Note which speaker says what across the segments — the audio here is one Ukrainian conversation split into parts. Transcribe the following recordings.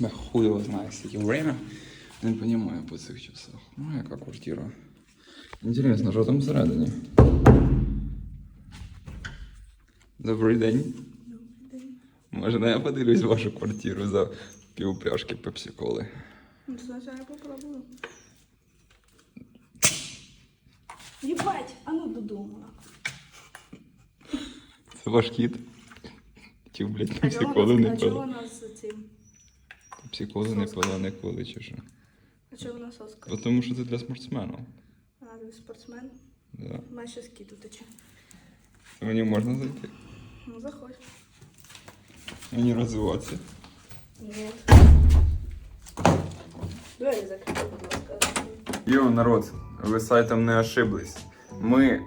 Speaker 1: Я хуй его знает, скільки время. Не понимаю по цих часах. Ну, яка квартира. Інтересно, що там всередині? Добрий день. Можна я подивлюсь вашу квартиру за півпляшки пепсі-коли?
Speaker 2: Ну, сначала я попробую. Ебать, а ну додому.
Speaker 1: Це ваш кіт? Чи, блядь,
Speaker 2: А чого
Speaker 1: пепсі-коли
Speaker 2: у
Speaker 1: не
Speaker 2: нас- а чого
Speaker 1: пила?
Speaker 2: нас цим?
Speaker 1: Пепсі-коли не пила ніколи, чи що?
Speaker 2: А чого у нас Оскар?
Speaker 1: Бо Тому що це для спортсменів.
Speaker 2: А, ти спортсмен?
Speaker 1: Да.
Speaker 2: Має ще скіду тече.
Speaker 1: Мені можна зайти?
Speaker 2: Ну, заходь.
Speaker 1: Мені розвиватися.
Speaker 2: Нет. Двері закрити, будь ласка.
Speaker 1: Йо, народ, ви сайтом не ошиблись. Ми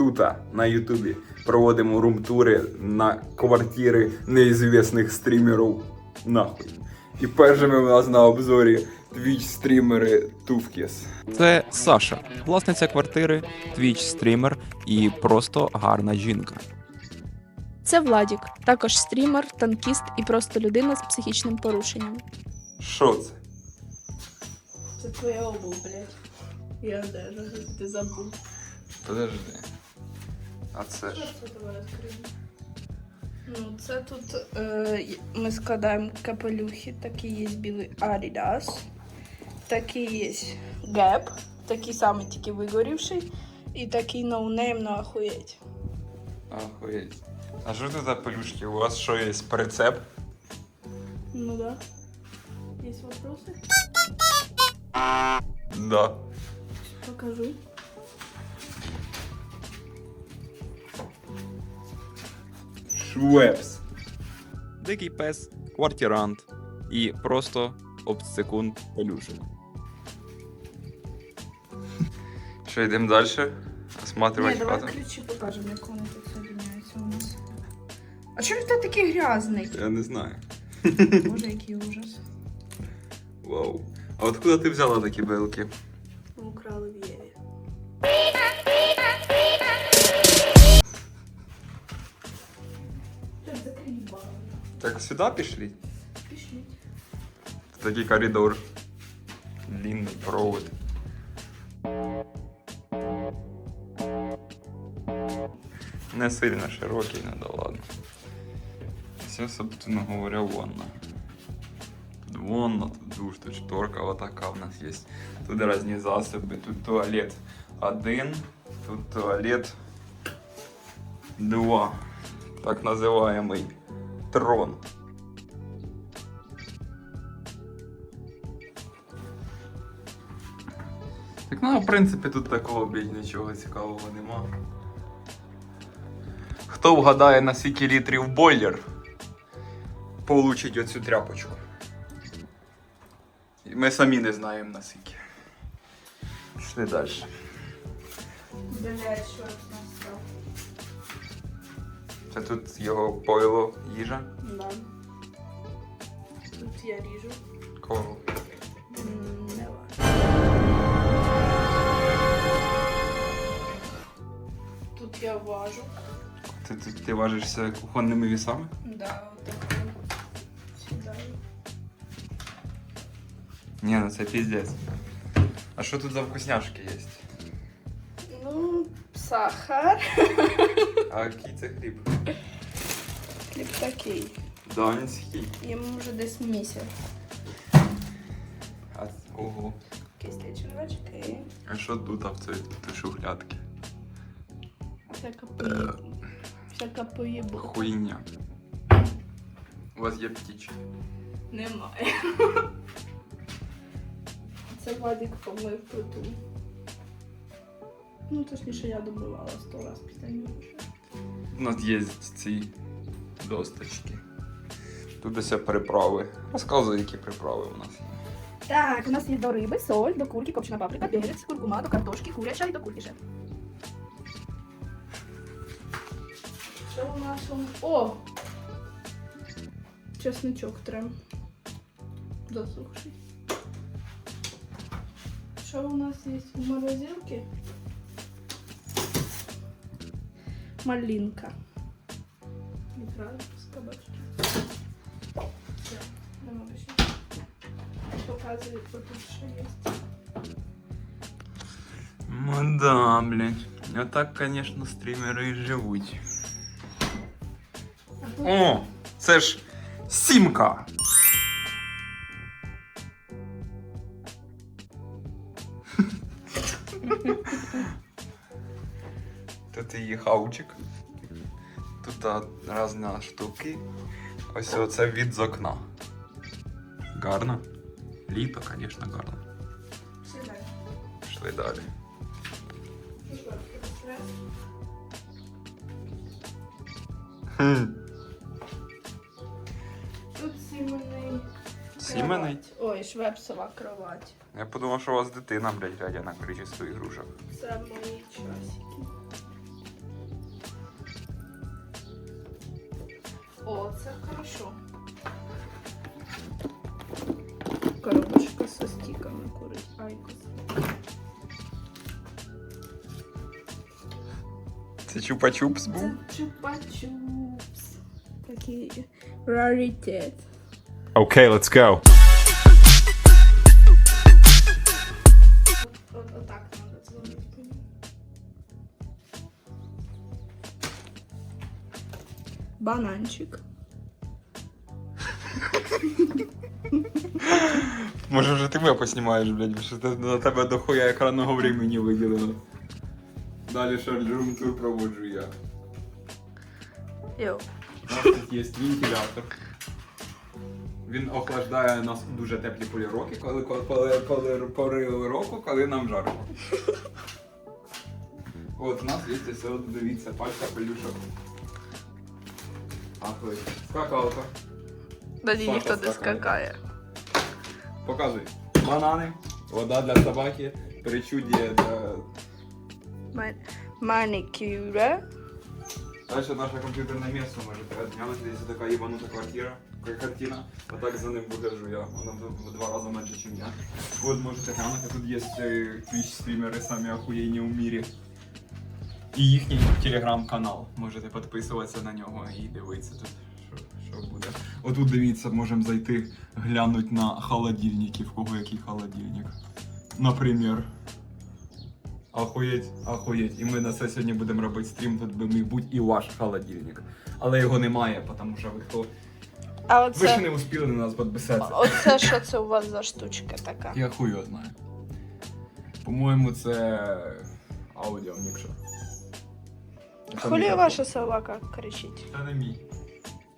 Speaker 1: тут, на Ютубі, проводимо румтури на квартири неізвісних стрімерів. Нахуй. І першими у нас на обзорі твіч стрімери Туфкіс.
Speaker 3: Це Саша, власниця квартири, твіч стрімер і просто гарна жінка.
Speaker 4: Це Владік, також стрімер, танкіст і просто людина з психічним порушенням.
Speaker 1: Що це?
Speaker 2: Це твоя обув, блядь. І одежа, ти забув.
Speaker 1: Подожди. А це
Speaker 2: Що це? Ну, це тут е, ми складаємо капелюхи. Такий є білий Adidas, такий є Gap, такий самий тільки вигорівший, і такий ноунейм на охуєть.
Speaker 1: Охуєть. А що це за пелюшки? У вас що є прицеп?
Speaker 2: Ну да. Є вопроси?
Speaker 1: Да.
Speaker 2: Покажу.
Speaker 1: Швепс.
Speaker 3: Дикий пес, квартирант і просто обсекунд пелюшок.
Speaker 1: Що, йдемо далі?
Speaker 2: Ні, давай
Speaker 1: хату?
Speaker 2: ключі покажемо, як вони тут соединяються у нас. А чому ти такий грязний?
Speaker 1: Я не знаю.
Speaker 2: Боже, який ужас.
Speaker 1: Вау. А откуда ти взяла такі белки?
Speaker 2: Так
Speaker 1: сюди пішли?
Speaker 2: Пішли.
Speaker 1: Такий коридор. Длинний провод. Не сильно широкий, ну да ладно. Все, собственно говоря, ванна. Тут ванна, тут душ, тут шторка вот така у нас есть. Тут різні засоби, тут туалет один, тут туалет два. Так називаємий трон. Так ну, в принципі, тут такого блядь, нічого цікавого нема. Хто вгадає на скільки літрів бойлер, получить оцю тряпочку. І Ми самі не знаємо на скільки. Пішли далі.
Speaker 2: Блять, що у нас став?
Speaker 1: Це тут його пойло, їжа.
Speaker 2: Да. Тут я ріжу.
Speaker 1: Кого?
Speaker 2: Важу.
Speaker 1: Ти, ти, ти важишся кухонними вісами?
Speaker 2: Да, так. Сідаю.
Speaker 1: Ні, ну це піздець. А що тут за вкусняшки є?
Speaker 2: Ну, сахар.
Speaker 1: А який це хліб?
Speaker 2: Хліб такий.
Speaker 1: Данський.
Speaker 2: Йому вже десь місяць.
Speaker 1: А, ого.
Speaker 2: Кислі червачки.
Speaker 1: А що тут а в цій тут шухлядки?
Speaker 2: Всяка поїб... Всяка поїбу.
Speaker 1: Хуйня. У вас є птічки.
Speaker 2: Немає. Це Владик помив плиту. Ну, точніше, я добивала сто раз після нього.
Speaker 1: У нас є ці досточки. Тут ось приправи. Розказуй, які приправи у нас є.
Speaker 4: Так, у нас є до риби, соль, до курки, копчена паприка, перець, куркума, до картошки, куряча і до курки ще.
Speaker 2: Що у нас? у- О! Чесничок треба. Засухший. Що у нас є в морозилці? Малинка. Ікра з кабачки. Все, нема більше. Показую, що тут ще є.
Speaker 1: Ну да, блядь. А так, конечно, стрімери і живуть. О, це ж сімка. Тут її хавчик. Тут різні штуки. Ось оце від з окна. Гарно. Літо, звісно, гарно. Пішли далі. Хм.
Speaker 2: Сіменний? Ой, швепсова кровать.
Speaker 1: Я подумав, що у вас дитина, блядь, глядя на кількість ігрушок.
Speaker 2: Це мої часики. О, це хорошо. Коробочка со стіками курить. Айкос.
Speaker 1: Це чупа-чупс був?
Speaker 2: Це чупа-чупс. Такий раритет.
Speaker 1: Окей, okay, let's go.
Speaker 2: Бананчик.
Speaker 1: Може вже тебе поснімаєш, блядь, бо що ти- на тебе дохуя екранного времени виділено. Далі ще рум-тур проводжу я.
Speaker 2: Йоу.
Speaker 1: У нас тут є вентилятор. Він охлаждає нас у дуже теплі порі роки, коли, коли, коли, коли пори року, коли нам жарко. От у нас є ось, от, дивіться, пачка пелюшок. Ахуй. Скакалка.
Speaker 2: Тоді
Speaker 1: Саша
Speaker 2: ніхто не
Speaker 1: скакає.
Speaker 2: скакає.
Speaker 1: Показуй. Банани, вода для собаки, причуддя для.
Speaker 2: Ман- Манікюре.
Speaker 1: Дальше наше комп'ютерне місце можете відняти. Десь така їбанута квартира, ка- картина. Отак за ним вигляджу я. Воно в, в два рази менше, ніж я. От можете глянути, тут є твіч стрімери самі охуєнні у мірі. І їхній телеграм-канал. Можете підписуватися на нього і дивитися тут, що, що буде. Отут дивіться, можемо зайти глянути на холодильники, в кого який холодильник. Наприклад. Охуєть, охуєть. І ми на це сьогодні будемо робити стрім, тут би міг бути і ваш холодильник. Але його немає, тому що ви хто.
Speaker 2: А
Speaker 1: Ви ще не успіли на нас підписатися.
Speaker 2: оце що це у вас за штучка така?
Speaker 1: Я хуй його знаю. По-моєму, це аудіо мікшер. Це
Speaker 2: Хулі
Speaker 1: мікрофон.
Speaker 2: ваша собака кричить?
Speaker 1: Це не мій.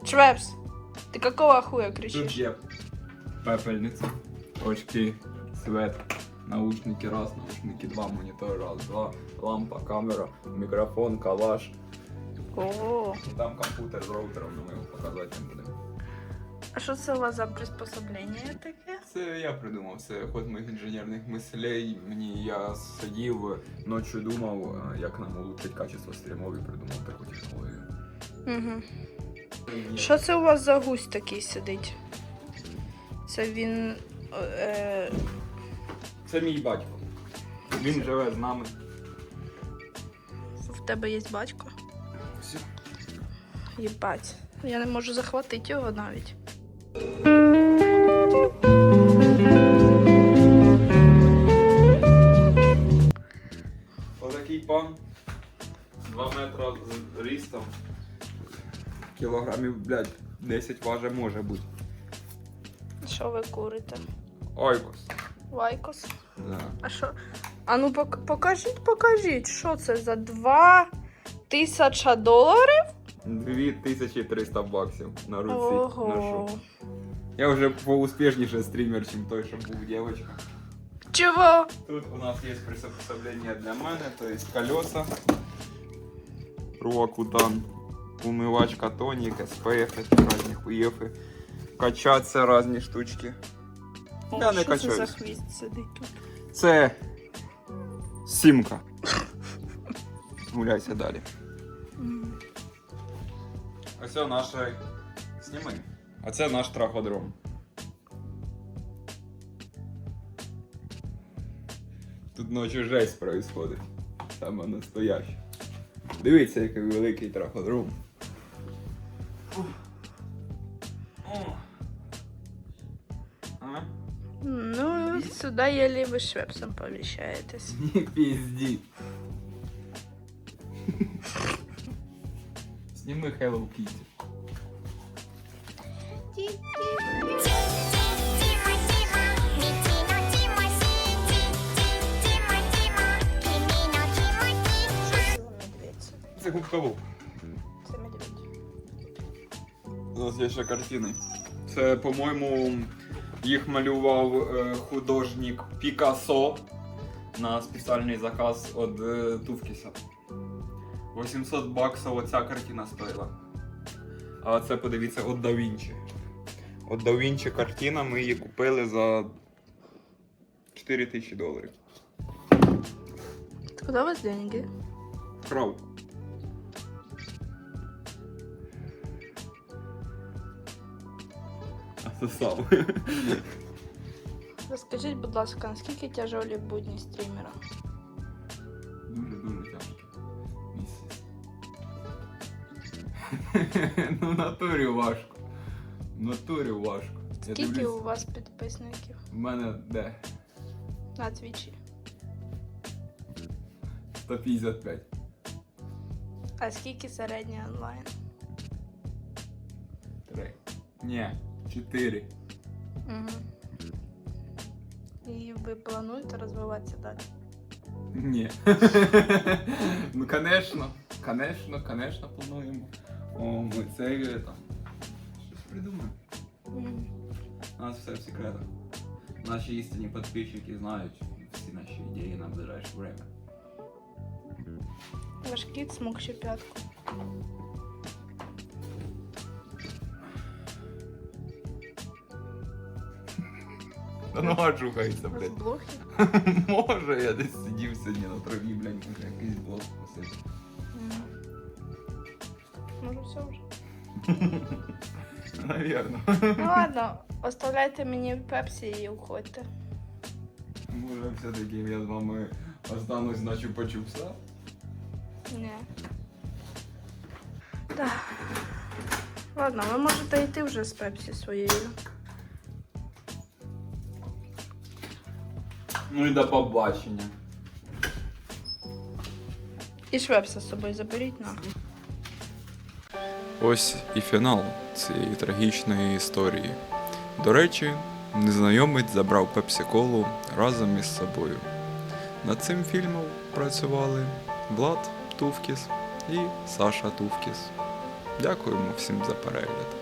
Speaker 2: Швепс, ти какого хуя
Speaker 1: Тут
Speaker 2: кричиш?
Speaker 1: є пепельниця, очки, свет, наушники раз, наушники два, монітор раз, два, лампа, камера, мікрофон, калаш.
Speaker 2: О,
Speaker 1: І там комп'ютер з роутером, але ми його показати не будемо.
Speaker 2: А що це у вас за приспособлення таке?
Speaker 1: Це я придумав, це ход моїх інженерних мислей. Мені я сидів ночі думав, е, як нам улучшити качество стрімов і придумав таку технологію.
Speaker 2: Угу. Що це у вас за гусь такий сидить? Це він. Е,
Speaker 1: Це мій батько. Він живе з нами.
Speaker 2: в тебе є батько? Єбать. Я не можу захватити його навіть.
Speaker 1: Отакий пан. 2 метри з рістом. Кілограмів, блядь, 10 важить може бути.
Speaker 2: Що ви курите?
Speaker 1: Ойкос.
Speaker 2: Вайкос?
Speaker 1: Да.
Speaker 2: А що? А ну пок- покажіть, покажіть, що це за 2 тисяча доларів?
Speaker 1: 2300 баксів на руці
Speaker 2: Ого.
Speaker 1: ношу. Я вже поуспішніше стрімер, ніж той, що був дівчинка.
Speaker 2: Чого?
Speaker 1: Тут у нас є приспособлення для мене, то есть колеса, Руакутан, умивачка, тонік, СПФ, різні хуєфи, качаться різні штучки. Я не
Speaker 2: що це за
Speaker 1: качаюсь.
Speaker 2: хвіст сидить тут?
Speaker 1: Це сімка. Гуляйся далі.
Speaker 2: М.
Speaker 1: Ось це наш. Сніми. А це наш траходром. Тут ночі жесть происходить. Саме настояще. Дивіться, який великий траходром.
Speaker 2: Ну, сюда еле вы швепсом помещаетесь.
Speaker 1: Не пизди. Сніми Hello Kitty. Це губка Боб.
Speaker 2: Це медведь.
Speaker 1: Нас є ще картини. Це, по-моєму, їх малював е, художник Пікассо на спеціальний заказ від е, Туфкіса. 800 баксів оця картина стоїла. А це подивіться від Да Вінчі. От Да Вінчі картина ми її купили за 4 тисячі доларів.
Speaker 2: Куда у вас деньги?
Speaker 1: Крав. А сосав.
Speaker 2: Розкажіть, будь ласка, наскільки тяжелі будні стрімера?
Speaker 1: Дуже-дуже тяжко. Місяць. ну, в натурі важко. Натурі важко. Я
Speaker 2: Скільки
Speaker 1: дивлюсь,
Speaker 2: у вас підписників
Speaker 1: в мене де?
Speaker 2: на твічі?
Speaker 1: 155.
Speaker 2: А скільки середній онлайн?
Speaker 1: Три. Ні, 4.
Speaker 2: Угу. І ви плануєте розвиватися далі?
Speaker 1: Ні. ну, конечно. Конечно, конечно, плануємо. О, ми це е, там. Щось У нас все в секретах. Наші істинні підписчики знають всі наші ідеї на ближайше время.
Speaker 2: Ваш кіт смокче п'ятку.
Speaker 1: Та ну а чухається, блядь.
Speaker 2: блохи?
Speaker 1: Може, я десь сидів сьогодні на траві, блядь, якийсь блок посидів.
Speaker 2: Може, все вже.
Speaker 1: Навірно.
Speaker 2: Ну ладно, оставляйте мені пепсі і уходьте.
Speaker 1: Може, все-таки я з вами останусь на чупа-чупса.
Speaker 2: Ні. Так. Ладно, ви можете йти вже з пепсі своєю.
Speaker 1: Ну і до побачення.
Speaker 2: І швепса з собою заберіть на.
Speaker 3: Ось і фінал цієї трагічної історії. До речі, незнайомець забрав пепсі-колу разом із собою. Над цим фільмом працювали Влад Тувкіс і Саша Тувкіс. Дякуємо всім за перегляд.